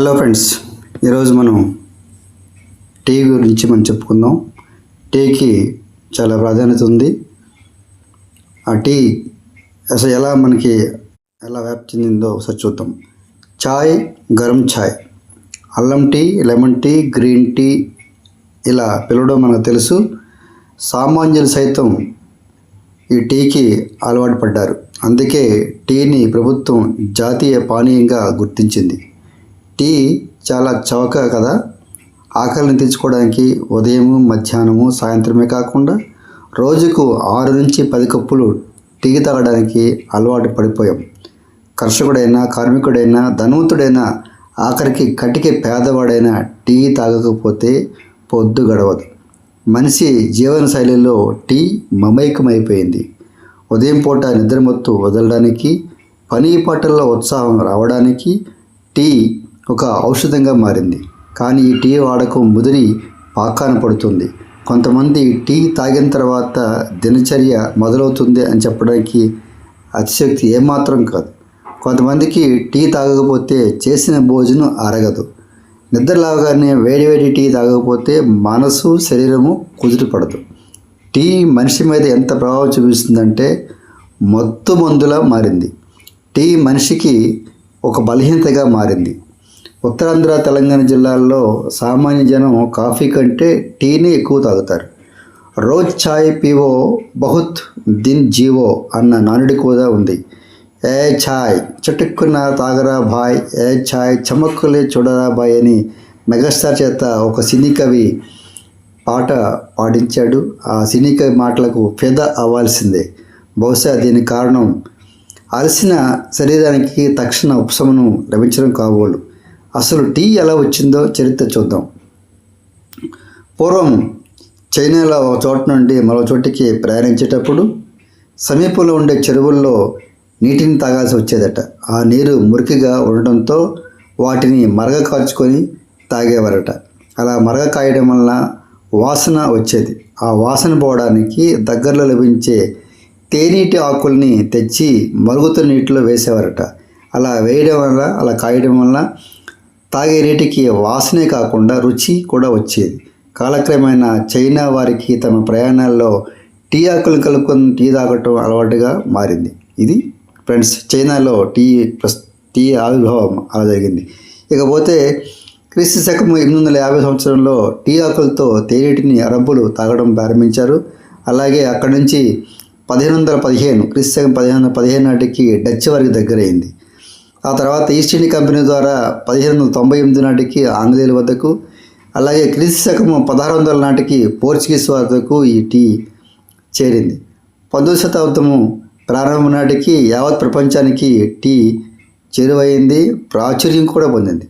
Hello friends ఈరోజు మనం tea గురించి మనం చెప్పుకుందాం. టీకి చాలా ప్రాధాన్యత ఉంది. ఆ టీ అసలు ఎలా మనకి ఎలా వ్యాప్తి చెందిందో ఒకసారి చూద్దాం. చాయ్ గరం చాయ్. అల్లం tea lemon tea green tea ఇలా పిలవడం మనకు తెలుసు. సామాన్యులు సైతం ఈ టీకి అలవాటు పడ్డారు. అందుకే టీని ప్రభుత్వం జాతీయ పానీయంగా గుర్తించింది. టీ చాలా చౌక కదా? ఆకలిని తెచ్చుకోవడానికి ఉదయము మధ్యాహ్నము సాయంత్రమే కాకుండా రోజుకు ఆరు నుంచి పది కప్పులు టీ తాగడానికి అలవాటు పడిపోయాం. కర్షకుడైనా కార్మికుడైనా ధనవంతుడైనా ఆఖరికి కటికి పేదవాడైనా టీ తాగకపోతే పొద్దు గడవదు. మనిషి జీవన శైలిలో టీ మమైకమైపోయింది. ఉదయం పూట నిద్రమత్తు వదలడానికి పని పాటల్లో ఉత్సాహం రావడానికి టీ ఒక ఔషధంగా మారింది. కానీ ఈ టీ వాడకం ముదిరి పాకాన పడుతుంది. కొంతమంది టీ తాగిన తర్వాత దినచర్య మొదలవుతుంది అని చెప్పడానికి అతిశక్తి ఏమాత్రం కాదు. కొంతమందికి టీ తాగకపోతే చేసిన భోజనం అరగదు. నిద్ర లేవగానే వేడివేడి టీ తాగకపోతే మనసు శరీరము కుదిరిపడదు టీ మనిషి మీద ఎంత ప్రభావం చూపిస్తుందంటే మత్తు మందులా మారింది. టీ మనిషికి ఒక బలహీనతగా మారింది. ఉత్తరాంధ్ర తెలంగాణ జిల్లాల్లో సామాన్య జనం కాఫీ కంటే టీని ఎక్కువ తాగుతారు. రోజ్ ఛాయ్ పీవో బహుత్ దిన్ జీవో అన్న నానుడి కూడా ఉంది. ఏ ఛాయ్ చటుక్కున తాగరా భాయ్ ఏ ఛాయ్ చమక్కులే చూడరా భాయ్ అని మెగాస్టార్ చేత ఒక సినీ కవి పాట పాడించాడు. ఆ సినీ కవి మాటలకు ఫెద అవ్వాల్సిందే. బహుశా దీనికి కారణం అలసిన శరీరానికి తక్షణ ఉపశమనం లభించడం కాబోలు. అసలు టీ ఎలా వచ్చిందో చరిత్ర చూద్దాం. పూర్వం చైనాలో ఒక చోట నుండి మరో చోటికి ప్రయాణించేటప్పుడు సమీపంలో ఉండే చెరువుల్లో నీటిని తాగాల్సి వచ్చేదట. ఆ నీరు మురికిగా ఉండటంతో వాటిని మరగ కాచుకొని తాగేవారట. అలా మరగ కాయడం వలన వాసన వచ్చేది. ఆ వాసన పోవడానికి దగ్గరలో లభించే తేనీటి ఆకుల్ని తెచ్చి మరుగుతున్న నీటిలో వేసేవారట. అలా వేయడం వల్ల అలా కాయడం వల్ల తాగే నీటికి వాసనే కాకుండా రుచి కూడా వచ్చేది. కాలక్రమేణా చైనా వారికి తమ ప్రయాణాల్లో టీ ఆకులు కలుపుకొని టీ తాగటం అలవాటుగా మారింది. ఇది ఫ్రెండ్స్ చైనాలో టీ టీ ఆవిర్భావం అలా జరిగింది. ఇకపోతే క్రీస్తు శకం ఎనిమిది వందల యాభై సంవత్సరంలో టీ ఆకులతో తేనెటిని అరబ్బులు తాగడం ప్రారంభించారు. అలాగే అక్కడి నుంచి పదిహేను వందల పదిహేను క్రీస్తు శకం పదిహేను వందల పదిహేను నాటికి డచ్ వారికి దగ్గరైంది. ఆ తర్వాత ఈస్ట్ ఇండియా కంపెనీ ద్వారా పదిహేను వందల తొంభై ఎనిమిది నాటికి ఆంగ్లేయుల వద్దకు అలాగే క్రీస్తు శకము పదహారు వందల నాటికి పోర్చుగీస్ వద్దకు ఈ టీ చేరింది. పంతొమ్మిది శతాబ్దము ప్రారంభం నాటికి యావత్ ప్రపంచానికి టీ చేరువైంది ప్రాచుర్యం కూడా పొందింది.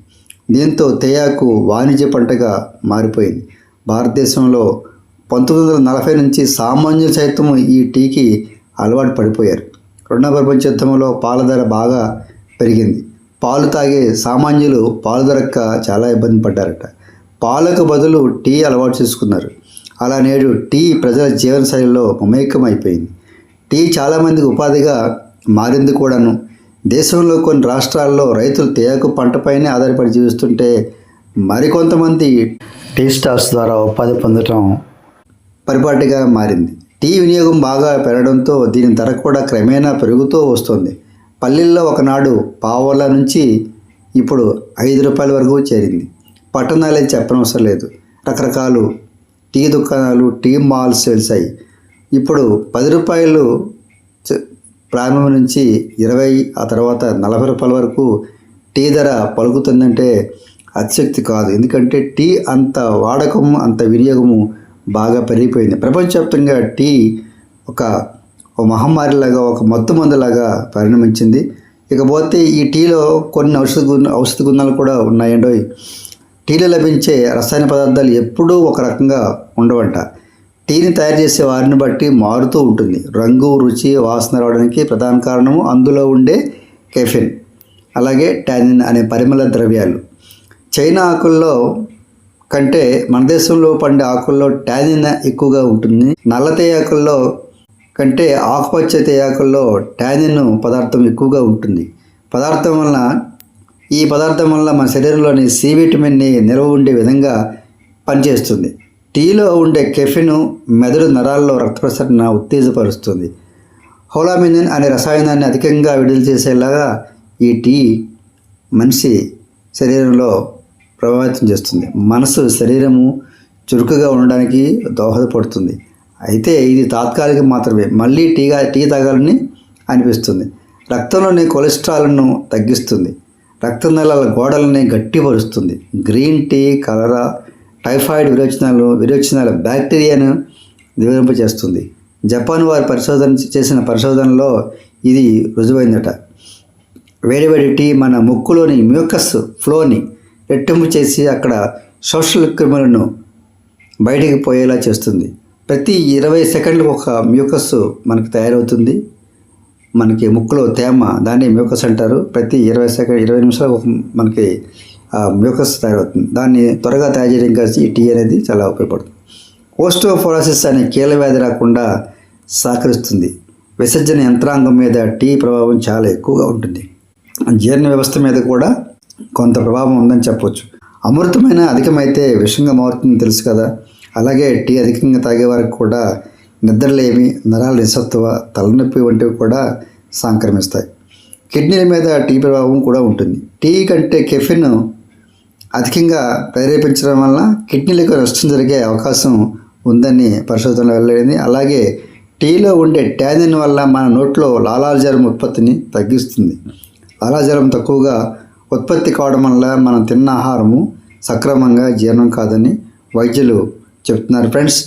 దీంతో తేయాకు వాణిజ్య పంటగా మారిపోయింది. భారతదేశంలో పంతొమ్మిది వందల నలభై నుంచి సామాన్యులు సైతం ఈ టీకి అలవాటు పడిపోయారు. రెండవ ప్రపంచ యుద్ధంలో పాల ధర బాగా పెరిగింది. పాలు తాగే సామాన్యులు పాలు దొరక్క చాలా ఇబ్బంది పడ్డారట. పాలకు బదులు టీ అలవాటు చేసుకున్నారు. అలా నేడు టీ ప్రజల జీవనశైలిలో మమేకం అయిపోయింది టీ చాలామందికి ఉపాధిగా మారింది కూడాను. దేశంలో కొన్ని రాష్ట్రాల్లో రైతులు తేయాకు పంటపైనే ఆధారపడి జీవిస్తుంటే మరికొంతమంది టీ స్టాల్స్ ద్వారా ఉపాధి పొందటం పరిపాటిగా మారింది. టీ వినియోగం బాగా పెరగడంతో దీని ధర కూడా క్రమేణా పెరుగుతూ వస్తుంది. పల్లెల్లో ఒకనాడు పావుల నుంచి ఇప్పుడు ఐదు రూపాయల వరకు చేరింది. పట్టణాలే చెప్పనవసరం లేదు. రకరకాలు టీ దుకాణాలు టీ మాల్స్ వెలిసాయి. ఇప్పుడు పది రూపాయలు ప్రారంభం నుంచి ఇరవై ఆ తర్వాత నలభై రూపాయల వరకు టీ ధర పలుకుతుందంటే అతిశక్తి కాదు. ఎందుకంటే టీ అంత వాడకము అంత వినియోగము బాగా పెరిగిపోయింది. ప్రపంచవ్యాప్తంగా టీ ఒక ఒక మహమ్మారిలాగా ఒక మత్తు మందులాగా పరిణమించింది. ఇకపోతే ఈ టీలో కొన్ని ఔషధ గుణ ఔషధ గుణాలు కూడా ఉన్నాయండో టీలో లభించే రసాయన పదార్థాలు ఎప్పుడూ ఒక రకంగా ఉండవంట. టీని తయారు చేసే వారిని బట్టి మారుతూ ఉంటుంది. రంగు రుచి వాసన రావడానికి ప్రధాన కారణము అందులో ఉండే కెఫిన్ అలాగే టానిన్ అనే పరిమళ ద్రవ్యాలు. చైనా ఆకుల్లో కంటే మన దేశంలో పండే ఆకుల్లో టానిన్ ఎక్కువగా ఉంటుంది. నల్ల తేయాకుల్లో కంటే ఆకుపచ్చ తేయాకుల్లో ట్యానిన్ పదార్థం ఎక్కువగా ఉంటుంది. పదార్థం వల్ల ఈ పదార్థం వల్ల మన శరీరంలోని సి విటమిన్ని నిల్వ ఉండే విధంగా పనిచేస్తుంది. టీలో ఉండే కెఫిన్ మెదడు నరాల్లో రక్త ప్రసరణ ఉత్తేజపరుస్తుంది. హోలామినిన్ అనే రసాయనాన్ని అధికంగా విడుదల చేసేలాగా ఈ టీ మనిషి శరీరంలో ప్రభావితం చేస్తుంది. మనసు శరీరము చురుకుగా ఉండడానికి దోహదపడుతుంది. అయితే ఇది తాత్కాలికం మాత్రమే. మళ్ళీ టీగా టీ తాగాలని అనిపిస్తుంది. రక్తంలోని కొలెస్ట్రాల్ను తగ్గిస్తుంది. రక్తనాళాల గోడలని గట్టిపరుస్తుంది. గ్రీన్ టీ కలరా టైఫాయిడ్ విరోచనాలు విరోచనాల బ్యాక్టీరియాను నివారింపచేస్తుంది జపాన్ వారు పరిశోధన చేసిన పరిశోధనలో ఇది రుజువైందట. వేడివేడి టీ మన ముక్కులోని మ్యూకస్ ఫ్లోని రెట్టింపు చేసి అక్కడ సోషల్ క్రిములను బయటికి పోయేలా చేస్తుంది. ప్రతి ఇరవై సెకండ్లకు ఒక మ్యూకస్ మనకి తయారవుతుంది. మనకి ముక్కులో తేమ దాన్ని మ్యూకస్ అంటారు. ప్రతి ఇరవై సెకండ్ ఇరవై నిమిషాలకు ఒక మనకి ఆ మ్యూకస్ తయారవుతుంది. దాన్ని త్వరగా తయారు చేయడం కలిసి ఈ టీ అనేది చాలా ఉపయోగపడుతుంది. ఓస్టోఫోరాసిస్ అనే కీలవ్యాధి వ్యాధి రాకుండా సహకరిస్తుంది. విసర్జన యంత్రాంగం మీద టీ ప్రభావం చాలా ఎక్కువగా ఉంటుంది. జీర్ణ వ్యవస్థ మీద కూడా కొంత ప్రభావం ఉందని చెప్పవచ్చు అమృతమైన అధికమైతే విషంగా మారుతుంది తెలుసు కదా. అలాగే టీ అధికంగా తాగే వారికి కూడా నిద్రలేమి నరాల నిస్సత్వ తలనొప్పి వంటివి కూడా సంక్రమిస్తాయి. కిడ్నీల మీద టీ ప్రభావం కూడా ఉంటుంది. టీ కంటే కెఫిన్ అధికంగా ప్రేరేపించడం వల్ల కిడ్నీలకు నష్టం జరిగే అవకాశం ఉందని పరిశోధనలో వెల్లడింది. అలాగే టీలో ఉండే ట్యానిన్ వల్ల మన నోట్లో లాలాజలం ఉత్పత్తిని తగ్గిస్తుంది. లాలాజలం తక్కువగా ఉత్పత్తి కావడం వల్ల మనం తిన్న ఆహారము సక్రమంగా జీర్ణం కాదని వైద్యులు చెప్తున్నారు. ఫ్రెండ్స్